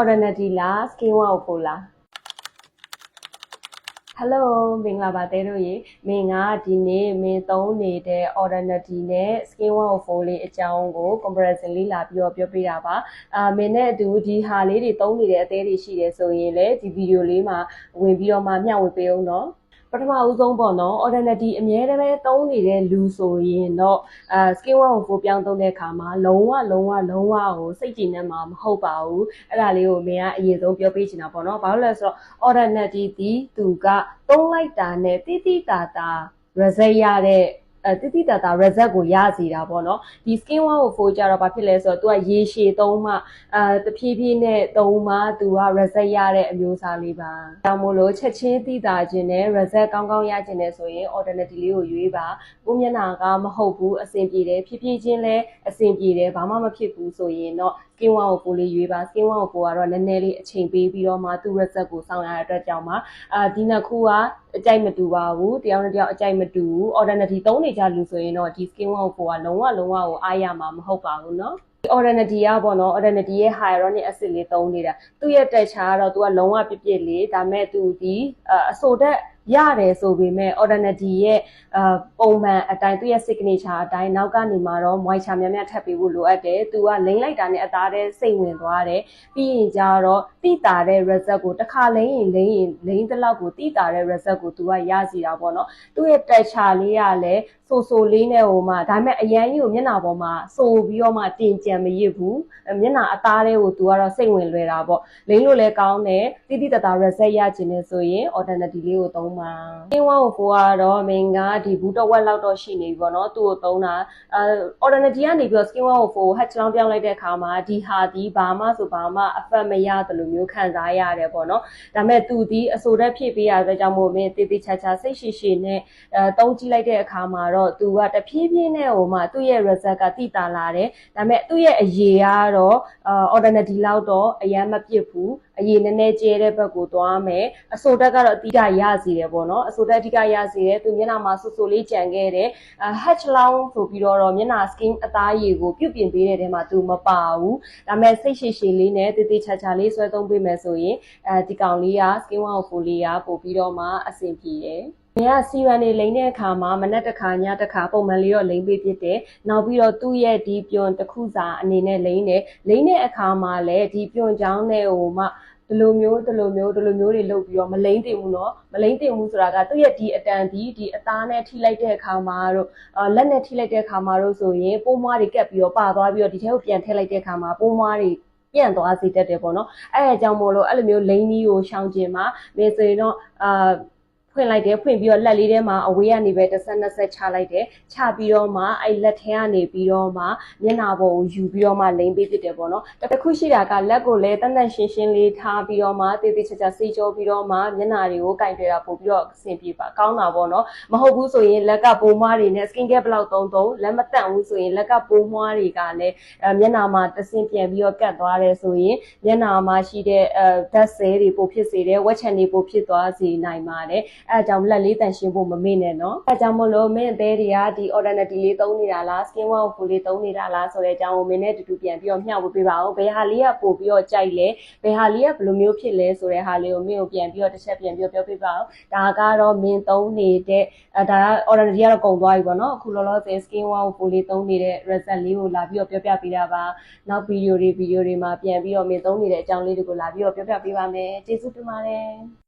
Ordinary လား Skin Wow ကိုလား Hello မင်္ဂလာပါတဲတို့ရေမင်းကဒီနေ့မင်းသုံးနေတဲ့ Ordinary နဲ့ Skin Wow 4လေးအကြောင်းကို comparison လေးလာပြီးတော့ပြောပြတာပါအာမင်းနဲ့အတူဒီဟာလေးတွေသုံးနေတဲ့အသေးတွေရှိတယ်ဆိုရင်လည်းဒီဗီဒီယိုလေးမှာဝင်ပြီးတော့မှမျှဝေပေးအောင်နော် ပထမဦးဆုံးပေါ့နော် ordinary အမြဲတမ်းသုံးနေတဲ့လူဆိုရင်တော့အဲ skin one ကိုပြောင်းသုံးတဲ့အခါမှာလုံးဝလုံးဝလုံးဝကိုစိတ်ကြည်နေမှာမဟုတ်ပါဘူးအဲ့ဒါလေးကိုမင်းကအရင်ဆုံးပြောပေးချင်တာပေါ့နော်ဘာလို့လဲဆိုတော့ ordinary ဒီသူကသုံးလိုက်တာနဲ့တိတိတာတာ result ရတဲ့ အဲတိတိတတာ result ကိုရစီတာပေါ့နော်ဒီ skin one ကို for ကြတော့ဘာဖြစ်လဲဆိုတော့ तू ကရေရှည်သုံးမှအဲတဖြည်းဖြည်းနဲ့သုံးမှ तू က result ရတဲ့အမျိုးအစားလေးပါ။ဒါမို့လို့ချက်ချင်းသိတာခြင်းနဲ့ result ကောင်းကောင်းရခြင်းနဲ့ဆိုရင် alternate လေးကိုရွေးပါ။ကိုမျက်နှာကမဟုတ်ဘူးအဆင်ပြေတယ်ဖြည်းဖြည်းချင်းလဲအဆင်ပြေတယ်ဘာမှမဖြစ်ဘူးဆိုရင်တော့ skin one ကိုပိုလေးရွေးပါ skin one ကိုပိုကတော့နည်းနည်းလေးအချိန်ပေးပြီးတော့မှသူ့ result ကိုစောင့်ရတဲ့အတွက်ကြောင့်ပါအာဒီနှစ်ခုက အကြိုက်မတူပါဘူးတယောက်နဲ့တယောက်အကြိုက်မတူဘူး ordinary သုံးနေကြလူဆိုရင်တော့ဒီ skin one ကိုပိုကလုံးဝလုံးဝကိုအားရမှာမဟုတ်ပါဘူးเนาะ ordinary ကပေါ့နော် ordinary ရဲ့ hyaluronic acid လေးသုံးနေတာသူ့ရဲ့ texture ကတော့သူကလုံးဝပြပြလေးဒါမဲ့သူဒီအဆိုတက် ရတယ်ဆိုပေမဲ့ ordinary ရဲ့အပုံမှန်အတိုင်းသူ့ရဲ့ signature အတိုင်းနောက်ကနေမှတော့ moisture များများထပ်ပေးဖို့လိုအပ်တယ်။သူကလိမ့်လိုက်တာနဲ့အသားထဲစိတ်ဝင်သွားတယ်။ပြီးရင်ကျတော့တိတာတဲ့ result ကိုတစ်ခါလိမ့်ရင်လိမ့်ရင်လိမ့်တဲ့လောက်ကိုတိတာတဲ့ result ကိုသူကရစီတာပေါ့နော်။သူ့ရဲ့ texture လေးကလည်း ဆိုဆိုလေးနဲ့ဟိုမှဒါပေမဲ့အရန်ကြီးကိုမျက်နှာပေါ်မှာဆိုပြီးတော့မှတင်ကြံမရစ်ဘူး။မျက်နှာအသားလေးကိုသူကတော့စိတ်ဝင်လွယ်တာပေါ့။လိမ့်လို့လည်းကောင်းတယ်။တိတိတတာ result ရခြင်းနဲ့ဆိုရင် alternate လေးကိုသုံးပါ။အင်းဝကိုကိုကတော့မင်ကဒီဘူးတော့ဝက်လောက်တော့ရှိနေပြီပေါ့နော်။သူ့ကိုသုံးတာအဲ ordinary ကနေပြီးတော့ skin one ကို hatch လောင်းပြောင်းလိုက်တဲ့အခါမှာဒီဟာဒီဘာမှဆိုဘာမှ effect မရတယ်လို့မျိုးခံစားရတယ်ပေါ့နော်။ဒါပေမဲ့သူဒီအဆိုတက်ဖြစ်ပေးရတဲ့ကြောင့်မို့မင်းတေးသေးချာချာစိတ်ရှိရှိနဲ့အဲတုံးကြည့်လိုက်တဲ့အခါမှာတော့သူကတဖြည်းဖြည်းနဲ့ဟိုမှသူ့ရဲ့ result ကတိတာလာတယ်။ဒါပေမဲ့သူ့ရဲ့အရေးကတော့အာ ordinary လောက်တော့အရန်မပြစ်ဘူး။အရေးနည်းနည်းကျဲတဲ့ဘက်ကိုသွားမယ်။အဆိုတက်ကတော့အတိအကျရစီတယ်ပေါ့နော်။အဆိုတက်အတိအကျရစီတယ်။သူမျက်နှာမှာဆူဆူလေးကြံခဲ့တယ်။ hatch long ဆိုပြီးတော့မျက်နှာ skin အသားရည်ကိုပြုပြင်ပေးတဲ့ထဲမှာသူမပါဘူးဒါပေမဲ့စိတ်ရှည်ရှည်လေးနဲ့တေးသေးချာချာလေးဆွဲသုံးပေးမယ်ဆိုရင်အဲဒီကောင်လေးက skin one ကိုလေးကပို့ပြီးတော့မှအဆင်ပြေတယ်။ မြကစီရန်နေလိမ့်တဲ့အခါမှာမနက်တစ်ခါညတစ်ခါပုံမှန်လေးတော့လိမ့်ပေးဖြစ်တယ်။နောက်ပြီးတော့သူ့ရဲ့ဒီပြွန်တစ်ခုစာအနေနဲ့လိမ့်တယ်။လိမ့်တဲ့အခါမှာလည်းဒီပြွန်ချောင်းနဲ့ဟိုမှဒီလိုမျိုးဒီလိုမျိုးဒီလိုမျိုးတွေလုပ်ပြီးတော့မလိမ့်တင်ဘူးเนาะမလိမ့်တင်ဘူးဆိုတာကသူ့ရဲ့ဒီအတန်ဒီဒီအသားနဲ့ထိလိုက်တဲ့အခါမှာတော့လက်နဲ့ထိလိုက်တဲ့အခါမှာတော့ဆိုရင်ပိုးမွားတွေကပ်ပြီးတော့ပါသွားပြီးတော့ဒီထဲကိုပြန်ထည့်လိုက်တဲ့အခါမှာပိုးမွားတွေပြန့်သွားစေတတ်တယ်ပေါ့နော်အဲအကြောင်းမို့လို့အဲ့လိုမျိုးလိန်ကြီးကိုရှောင်ကျင်မှာမေဆိုရင်တော့အာ ဖွင့်လိုက်တယ်ဖွင့်ပြီးတော့လက်လေးထဲမှာအဝေးကနေပဲတစ်ဆက်နှစ်ဆက်ချလိုက်တယ်ချပြီးတော့မှအဲ့လက်ထဲကနေပြီးတော့မှမျက်နှာပေါ်ကိုယူပြီးတော့မှလိမ့်ပေးဖြစ်တယ်ပေါ့နော်တစ်ခုရှိတာကလက်ကိုလည်းတန်တန်ရှင်းရှင်းလေးထားပြီးတော့မှတေးသေးချာချာစေးကြောပြီးတော့မှမျက်နှာတွေကိုကင်တွေ့တာပို့ပြီးတော့အဆင်ပြေပါကောင်းတာပေါ့နော်မဟုတ်ဘူးဆိုရင်လက်ကပိုးမွားတွေနဲ့ skin care ဘလောက်သုံးသုံးလက်မတန့်ဘူးဆိုရင်လက်ကပိုးမွားတွေကလည်းမျက်နှာမှာတဆင်ပြန်ပြီးတော့ကတ်သွားတယ်ဆိုရင်မျက်နှာမှာရှိတဲ့အဲဓာတ်ဆဲတွေပိုဖြစ်စေတယ်ဝက်ချန်တွေပိုဖြစ်သွားစေနိုင်ပါတယ်အဲအကြောင်းလက်လေးတန်ရှင်းဖို့မမေ့နဲ့နော်အဲကြောင့်မလို့မင်းအသေးတွေကဒီ ordinary လေးသုံးနေတာလား skin one ကိုလေးသုံးနေတာလားဆိုတဲ့အကြောင်းကိုမင်းနဲ့တူတူပြန်ပြီးတော့မျှဝေပေးပါဦးဘယ်ဟာလေးကပို့ပြီးတော့ကြိုက်လဲဘယ်ဟာလေးကဘယ်လိုမျိုးဖြစ်လဲဆိုတဲ့ဟာလေးကိုမင်းကိုပြန်ပြီးတော့တစ်ချက်ပြန်ပြီးတော့ပြောပြပါဦးဒါကတော့မင်းသုံးနေတဲ့အဲဒါက ordinary ကတော့ကုန်သွားပြီပေါ့နော်အခုလောလောဆယ် skin one ကိုလေးသုံးနေတဲ့ result လေးကိုလာပြီးတော့ပြောပြပေးတာပါနောက်ဗီဒီယိုတွေဗီဒီယိုတွေမှာပြန်ပြီးတော့မင်းသုံးနေတဲ့အကြောင်းလေးတွေကိုလာပြီးတော့ပြောပြပေးပါမယ်ကျေးဇူးတင်ပါတယ်